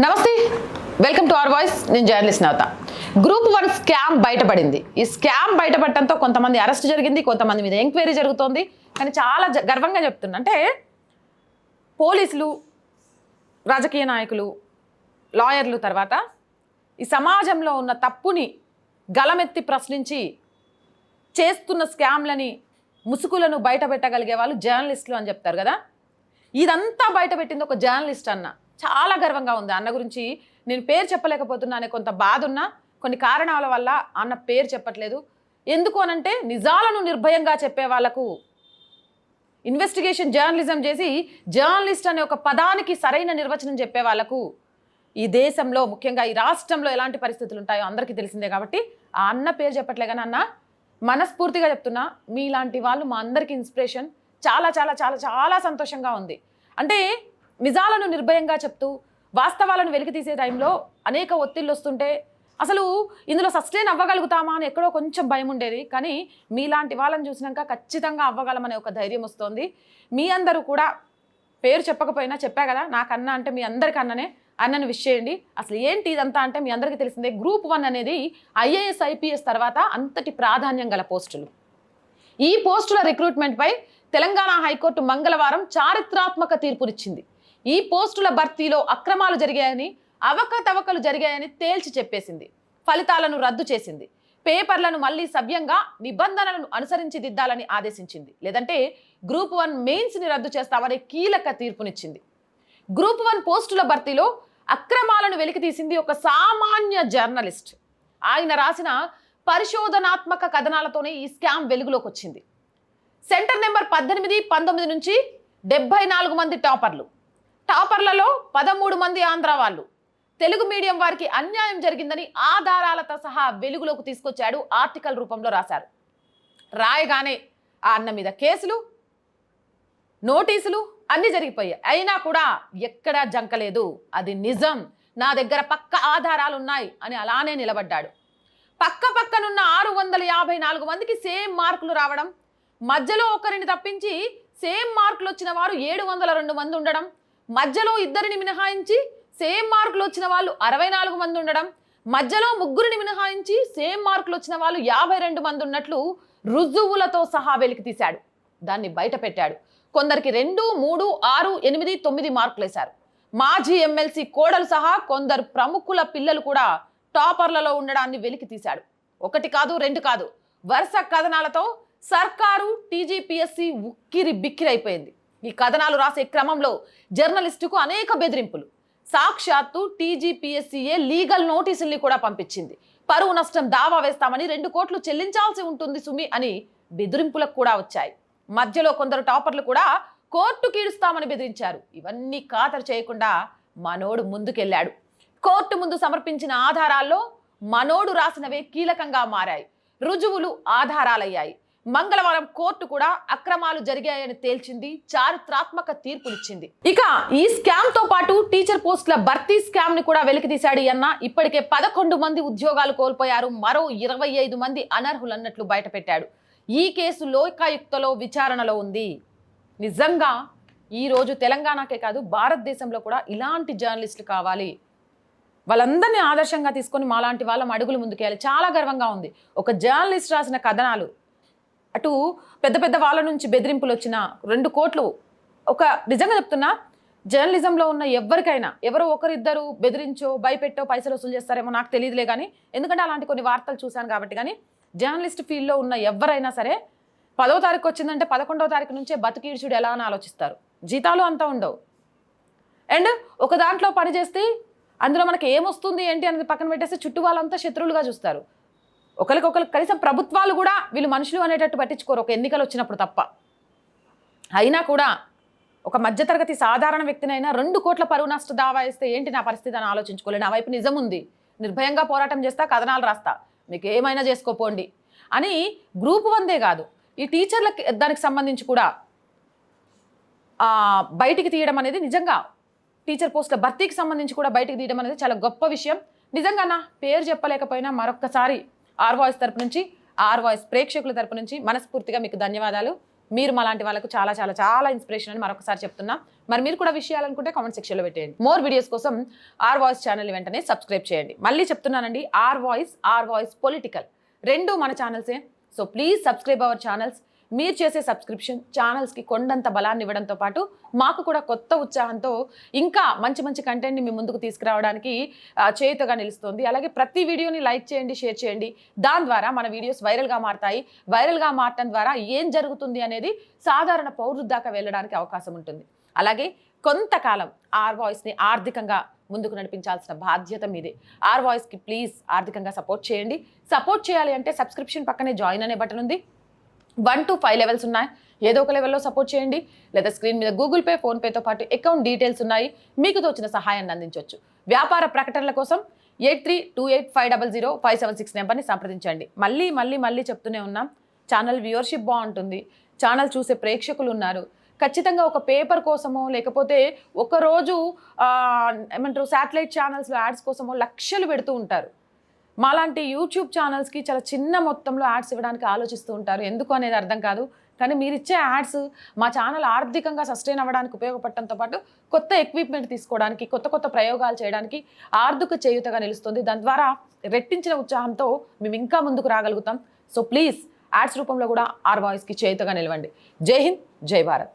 నమస్తే. Welcome to our voice నేను journalist Navata. Group one scam బయటపడింది. ఈ స్కామ్ బయటపడటంతో కొంతమంది అరెస్ట్ జరిగింది కొంతమంది మీద ఎంక్వైరీ జరుగుతోంది. కానీ చాలా జ- గర్వంగా చెప్తున్నా. అంటే పోలీసులు రాజకీయ నాయకులు లాయర్లు తర్వాత ఈ సమాజంలో ఉన్న తప్పుని గలమెత్తి ప్రశ్నించి చేస్తున్న స్కామ్లని ముసుగులను బయటపెట్టగలిగే వాళ్ళు జర్నలిస్టులు అని చెప్తారు కదా. ఇదంతా బయటపెట్టింది ఒక జర్నలిస్ట్ అన్న. చాలా గర్వంగా ఉంది. అన్న గురించి నేను పేరు చెప్పలేకపోతున్నా అనే కొంత బాధ ఉన్నా కొన్ని కారణాల వల్ల అన్న పేరు చెప్పట్లేదు. ఎందుకు అనంటే నిజాలను నిర్భయంగా చెప్పే వాళ్ళకు ఇన్వెస్టిగేషన్ జర్నలిజం చేసి జర్నలిస్ట్ అనే ఒక పదానికి సరైన నిర్వచనం చెప్పే వాళ్ళకు ఈ దేశంలో ముఖ్యంగా ఈ రాష్ట్రంలో ఎలాంటి పరిస్థితులు ఉంటాయో అందరికీ తెలిసిందే కాబట్టి ఆ అన్న పేరు చెప్పట్లే కానీ అన్న మనస్ఫూర్తిగా చెప్తున్నా మీలాంటి వాళ్ళు మా అందరికీ ఇన్స్పిరేషన్ చాలా చాలా చాలా చాలా సంతోషంగా ఉంది. అంటే నిజాలను నిర్భయంగా చెప్తూ వాస్తవాలను వెలికి తీసే టైంలో అనేక ఒత్తిళ్ళు వస్తుంటే అసలు ఇందులో సస్టైన్ అవ్వగలుగుతామా అని ఎక్కడో కొంచెం భయం ఉండేది. కానీ మీలాంటి వాళ్ళని చూసినాక ఖచ్చితంగా అవ్వగలమనే ఒక ధైర్యం వస్తోంది. మీ అందరూ కూడా పేరు చెప్పకపోయినా చెప్పా కదా నాకు అన్న అంటే మీ అందరికి అన్ననే అన్నని విష్ చేయండి. అసలు ఏంటి ఇదంతా అంటే మీ అందరికీ తెలిసిందే గ్రూప్ వన్ అనేది ఐఏఎస్ ఐపీఎస్ తర్వాత అంతటి ప్రాధాన్యం గల పోస్టులు. ఈ పోస్టుల రిక్రూట్మెంట్పై తెలంగాణ హైకోర్టు మంగళవారం చారిత్రాత్మక తీర్పునిచ్చింది. ఈ పోస్టుల భర్తీలో అక్రమాలు జరిగాయని అవకతవకలు జరిగాయని తేల్చి చెప్పేసింది. ఫలితాలను రద్దు చేసింది. పేపర్లను మళ్ళీ సవ్యంగా నిబంధనలను అనుసరించి దిద్దాలని ఆదేశించింది. లేదంటే గ్రూప్ వన్ మెయిన్స్ని రద్దు చేస్తామని కీలక తీర్పునిచ్చింది. గ్రూప్ వన్ పోస్టుల భర్తీలో అక్రమాలను వెలికితీసింది ఒక సామాన్య జర్నలిస్ట్. ఆయన రాసిన పరిశోధనాత్మక కథనాలతోనే ఈ స్కామ్ వెలుగులోకి వచ్చింది సెంటర్ నెంబర్ పద్దెనిమిది పంతొమ్మిది నుంచి డెబ్బై నాలుగు మంది టాపర్లు. టాపర్లలో పదమూడు మంది ఆంధ్ర వాళ్ళు. తెలుగు మీడియం వారికి అన్యాయం జరిగిందని ఆధారాలతో సహా వెలుగులోకి తీసుకొచ్చాడు ఆర్టికల్ రూపంలో రాశారు. రాయగానే ఆ అన్న మీద కేసులు నోటీసులు అన్నీ జరిగిపోయాయి. అయినా కూడా ఎక్కడా జంకలేదు అది నిజం. నా దగ్గర పక్క ఆధారాలు ఉన్నాయి అని అలానే నిలబడ్డాడు. పక్క పక్కనున్న ఆరు వందల యాభై నాలుగు మందికి సేమ్ మార్కులు రావడం మధ్యలో ఒకరిని తప్పించి సేమ్ మార్కులు వచ్చిన వారు ఏడు వందల రెండు మంది ఉండడం మధ్యలో ఇద్దరిని మినహాయించి సేమ్ మార్కులు వచ్చిన వాళ్ళు అరవై నాలుగు మంది ఉండడం మధ్యలో ముగ్గురిని మినహాయించి సేమ్ మార్కులు వచ్చిన వాళ్ళు యాభై రెండు మంది ఉన్నట్లు రుజువులతో సహా వెలికి తీశాడు. దాన్ని బయట పెట్టాడు. కొందరికి రెండు మూడు ఆరు ఎనిమిది తొమ్మిది మార్కులు వేశారు. మాజీ ఎమ్మెల్సీ కోడలు సహా కొందరు ప్రముఖుల పిల్లలు కూడా టాపర్లలో ఉండడాన్ని వెలికి తీశాడు. ఒకటి కాదు రెండు కాదు. వరుస కథనాలతో సర్కారు టీజీపీఎస్సీ ఉక్కిరి బిక్కిరైపోయింది ఈ కథనాలు రాసే క్రమంలో జర్నలిస్టుకు అనేక బెదిరింపులు. సాక్షాత్తు టీజీపీఎస్సీఏ లీగల్ నోటీసుల్ని కూడా పంపించింది. పరువు నష్టం దావా వేస్తామని రెండు కోట్లు చెల్లించాల్సి ఉంటుంది సుమి అని బెదిరింపులకు కూడా వచ్చాయి. మధ్యలో కొందరు టాపర్లు కూడా కోర్టు కీడుస్తామని బెదిరించారు. ఇవన్నీ ఖాతరు చేయకుండా మనోడు ముందుకెళ్ళాడు. కోర్టు ముందు సమర్పించిన ఆధారాల్లో మనోడు రాసినవే కీలకంగా మారాయి. రుజువులు ఆధారాలయ్యాయి. మంగళవారం కోర్టు కూడా అక్రమాలు జరిగాయని తేల్చింది చారిత్రాత్మక తీర్పునిచ్చింది ఇక ఈ స్కామ్తో పాటు టీచర్ పోస్టుల భర్తీ స్కామ్ని కూడా వెలికితీశాడు అన్న. ఇప్పటికే పదకొండు మంది ఉద్యోగాలు కోల్పోయారు మరో ఇరవై ఐదు మంది అనర్హులన్నట్లు బయటపెట్టాడు. ఈ కేసు లోకాయుక్తలో విచారణలో ఉంది. నిజంగా ఈరోజు తెలంగాణకే కాదు భారతదేశంలో కూడా ఇలాంటి జర్నలిస్టులు కావాలి. వాళ్ళందరినీ ఆదర్శంగా తీసుకొని మాలాంటి వాళ్ళం అడుగులు ముందుకేయాలి. చాలా గర్వంగా ఉంది. ఒక జర్నలిస్ట్ రాసిన కథనాలు అటు పెద్ద పెద్ద వాళ్ళ నుంచి బెదిరింపులు వచ్చిన రెండు కోట్లు. ఒక నిజంగా చెప్తున్నా జర్నలిజంలో ఉన్న ఎవరికైనా ఎవరో ఒకరిద్దరు బెదిరించో భయపెట్టో పైసలు వసూలు చేస్తారేమో నాకు తెలియదులే కానీ ఎందుకంటే అలాంటి కొన్ని వార్తలు చూశాను కాబట్టి కానీ జర్నలిస్ట్ ఫీల్డ్లో ఉన్న ఎవరైనా సరే పదో తారీఖు వచ్చిందంటే పదకొండవ తారీఖు నుంచే బతికీడ్చుడు ఎలా అని ఆలోచిస్తారు. జీతాలు అంతా ఉండవు. అండ్ ఒక దాంట్లో పని చేస్తే అందులో మనకి ఏమొస్తుంది ఏంటి అనేది పక్కన పెట్టేస్తే చుట్టూ వాళ్ళంతా శత్రువులుగా చూస్తారు. ఒకరికొకరు కనీసం ప్రభుత్వాలు కూడా వీళ్ళు మనుషులు అనేటట్టు పట్టించుకోరు. ఒక ఎన్నికలు వచ్చినప్పుడు తప్ప. అయినా కూడా ఒక మధ్యతరగతి సాధారణ వ్యక్తినైనా రెండు కోట్ల పరువు నష్ట దావా వేస్తే ఏంటి నా పరిస్థితి అని ఆలోచించుకోలేదు నా వైపు నిజం ఉంది. నిర్భయంగా పోరాటం చేస్తా కథనాలు రాస్తా. మీకు ఏమైనా చేసుకోపోండి. అని గ్రూప్ వందే కాదు. ఈ టీచర్లకి దానికి సంబంధించి కూడా బయటికి తీయడం అనేది నిజంగా టీచర్ పోస్టుల భర్తీకి సంబంధించి కూడా బయటికి తీయడం అనేది చాలా గొప్ప విషయం. నిజంగా నా పేరు చెప్పలేకపోయినా మరొక్కసారి ఆర్ వాయిస్ తరపు నుంచి ఆర్ వాయిస్ ప్రేక్షకుల తరపు నుంచి మనస్ఫూర్తిగా మీకు ధన్యవాదాలు. మీరు మాలాంటి వాళ్ళకు చాలా చాలా చాలా ఇన్స్పిరేషన్ అని మరొకసారి చెప్తున్నా. మరి మీరు కూడా విషయాలనుకుంటే కామెంట్ సెక్షన్లో పెట్టేయండి. మోర్ వీడియోస్ కోసం ఆర్ వాయిస్ ఛానల్ వెంటనే సబ్స్క్రైబ్ చేయండి. మళ్ళీ చెప్తున్నానండి R voice R voice political రెండు మన ఛానల్సే so please subscribe our channels మీరు చేసే సబ్స్క్రిప్షన్ ఛానల్స్కి కొండంత బలాన్ని ఇవ్వడంతో పాటు మాకు కూడా కొత్త ఉత్సాహంతో ఇంకా మంచి మంచి కంటెంట్ని మీ ముందుకు తీసుకురావడానికి చేయుతగా నిలుస్తుంది. అలాగే ప్రతి వీడియోని లైక్ చేయండి షేర్ చేయండి. దాని ద్వారా మన వీడియోస్ వైరల్గా మారతాయి. వైరల్గా మారటం ద్వారా ఏం జరుగుతుంది అనేది సాధారణ పౌరుల దాకా వెళ్ళడానికి అవకాశం ఉంటుంది. అలాగే కొంతకాలం ఆర్ వాయిస్ని ఆర్థికంగా ముందుకు నడిపించాల్సిన బాధ్యత మీదే. ఆర్ వాయిస్కి ప్లీజ్ ఆర్థికంగా సపోర్ట్ చేయండి. సపోర్ట్ చేయాలి అంటే సబ్స్క్రిప్షన్ పక్కనే జాయిన్ అనే బటన్ ఉంది. వన్ టు ఫైవ్ లెవెల్స్ ఉన్నాయి. ఏదో ఒక లెవెల్లో సపోర్ట్ చేయండి. లేదా స్క్రీన్ మీద గూగుల్ పే ఫోన్పేతో పాటు అకౌంట్ డీటెయిల్స్ ఉన్నాయి. మీకు తోచిన సహాయాన్ని అందించవచ్చు వ్యాపార ప్రకటనల కోసం eight three two eight five double zero five seven six నెంబర్ని సంప్రదించండి. మళ్ళీ మళ్ళీ మళ్ళీ చెప్తూనే ఉన్నాం. ఛానల్ వ్యూవర్షిప్ బాగుంటుంది. ఛానల్ చూసే ప్రేక్షకులు ఉన్నారు. ఖచ్చితంగా ఒక పేపర్ కోసమో లేకపోతే ఒకరోజు ఏమంటారు శాటిలైట్ ఛానల్స్లో యాడ్స్ కోసమో లక్షలు పెడుతూ ఉంటారు. మాలాంటి యూట్యూబ్ ఛానల్స్కి చాలా చిన్న మొత్తంలో యాడ్స్ ఇవ్వడానికి ఆలోచిస్తూ ఉంటారు. ఎందుకు అనేది అర్థం కాదు. కానీ మీరు ఇచ్చే యాడ్స్ మా ఛానల్ ఆర్థికంగా సస్టైన్ అవ్వడానికి ఉపయోగపడటంతో పాటు కొత్త ఎక్విప్మెంట్ తీసుకోవడానికి కొత్త కొత్త ప్రయోగాలు చేయడానికి ఆర్థిక చేయుతగా నిలుస్తుంది. దాని ద్వారా రెట్టించిన ఉత్సాహంతో మేము ఇంకా ముందుకు రాగలుగుతాం. సో ప్లీజ్ యాడ్స్ రూపంలో కూడా ఆర్ వాయిస్కి చేయుతగా నిలవండి. జై హింద్ జై భారత్.